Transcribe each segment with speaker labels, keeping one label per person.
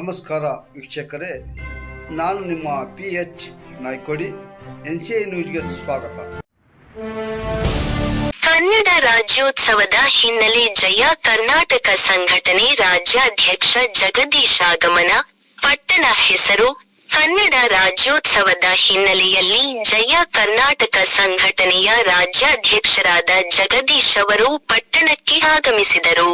Speaker 1: ನಮಸ್ಕಾರ ವೀಕ್ಷಕರೇ, ನಾನು ನಿಮ್ಮ P H Naikodi, N C I ನ್ಯೂಸ್ಗೆ ಸ್ವಾಗತ.
Speaker 2: ಕನ್ನಡ ರಾಜ್ಯೋತ್ಸವದ ಹಿನ್ನೆಲೆ ಜಯ ಕರ್ನಾಟಕ ಸಂಘಟನೆ ರಾಜ್ಯಾಧ್ಯಕ್ಷ ಜಗದೀಶ್ ಆಗಮನ. ಪಟ್ಟಣ ಹೆಸರು, ಕನ್ನಡ ರಾಜ್ಯೋತ್ಸವದ ಹಿನ್ನೆಲೆಯಲ್ಲಿ ಜಯ ಕರ್ನಾಟಕ ಸಂಘಟನೆಯ ರಾಜ್ಯಾಧ್ಯಕ್ಷರಾದ ಜಗದೀಶ್ ಅವರು ಪಟ್ಟಣಕ್ಕೆ ಆಗಮಿಸಿದರು.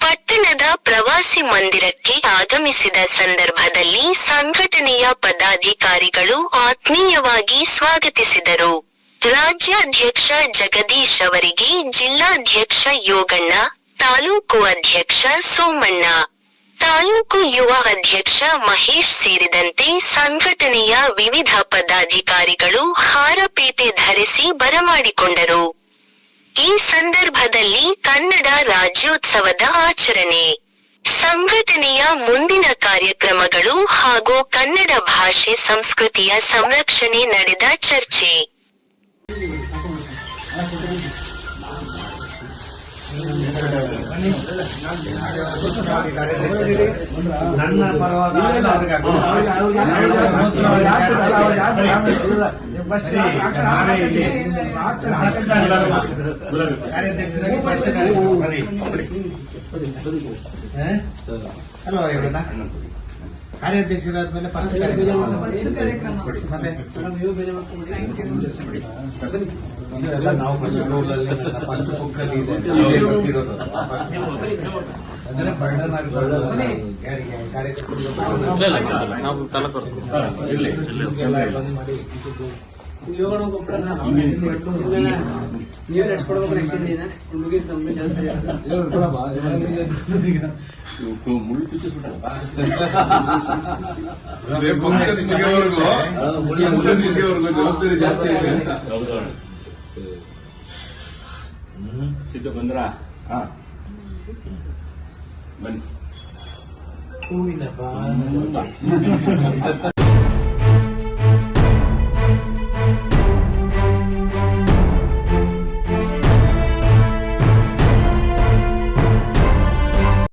Speaker 2: ಪಟ್ಟಣದ ಪ್ರವಾಸಿ ಮಂದಿರಕ್ಕೆ ಆಗಮಿಸಿದ ಸಂದರ್ಭದಲ್ಲಿ ಸಂಘಟನೆಯ ಪದಾಧಿಕಾರಿಗಳು ಆತ್ಮೀಯವಾಗಿ ಸ್ವಾಗತಿಸಿದರು. ರಾಜ್ಯಾಧ್ಯಕ್ಷ ಜಗದೀಶ್ ಅವರಿಗೆ ಜಿಲ್ಲಾಧ್ಯಕ್ಷ ಯೋಗಣ್ಣ, ತಾಲೂಕು ಅಧ್ಯಕ್ಷ ಸೋಮಣ್ಣ. ತಾಲೂಕು ಯುವ ಅಧ್ಯಕ್ಷ ಮಹೇಶ್ ಸೇರಿದಂತೆ ಸಂಘಟನೆಯ ವಿವಿಧ ಪದಾಧಿಕಾರಿಗಳು ಹಾರಪೇಟೆ ಧರಿಸಿ ಬರಮಾಡಿಕೊಂಡರು. ಈ ಸಂದರ್ಭದಲ್ಲಿ ಕನ್ನಡ ರಾಜ್ಯೋತ್ಸವದ ಆಚರಣೆ. ಸಂಘಟನೆಯ ಮುಂದಿನ ಕಾರ್ಯಕ್ರಮಗಳು ಹಾಗೂ ಕನ್ನಡ ಭಾಷೆ ಸಂಸ್ಕೃತಿಯ ಸಂರಕ್ಷಣೆ ನಡೆದ ಚರ್ಚೆ.
Speaker 3: ನನ್ನ ಪರವಾದ ನಾನೇ ಇಲ್ಲಿ ಕಾರ್ಯಾಧ್ಯಕ್ಷರಾಗಿ ಫಸ್ಟ್ ಅಲ್ವಾ ಇವರನ್ನ ಕಾರ್ಯಾಧ್ಯಕ್ಷರಾದ್ಮೇಲೆ ಫಸ್ಟ್ ಕಾರ್ಯಕ್ರಮ ನಾವು ಫಸ್ಟ್ ಬುಕ್ಕಲ್ಲಿ ಇದೆ ಗೊತ್ತಿರೋದು ಅಂದ್ರೆ ಬರ್ಡನ್ ಆಗಿ ಯಾರಿಗೆ ಕಾರ್ಯಕರ್ತರಿಗೆ burden ಎಲ್ಲ ಬಂದ್ ಗೊಬ್ಬರ
Speaker 4: ನೀವೇ ನಡ್ಸ್ಕೊಡ್ಬೇಕು ನೆಕ್ಸ್ಟ್ ದಿನ ಮುಗಿತು ನಮ್ಗೆ ಜಾಸ್ತಿ.
Speaker 5: ಮುಳ್ಳು ಚುಚ್ಚಿಸ್ಬಿಟ್ಟ
Speaker 3: ರೇపు
Speaker 6: ಫಂಕ್ಷನ್ ಮುಗಿಯೋವರೆಗೂ ಫಂಕ್ಷನ್ ಮುಗಿಯೋವರೆಗೂ ಜವಾಬ್ದಾರಿ ಜಾಸ್ತಿ ಇದೆ. ಅಂತ
Speaker 5: ಸಿದ್ದು ಬಂದ್ರ? ಹಾ. ಬನ್ನಿ.
Speaker 3: ಹೂವಿನ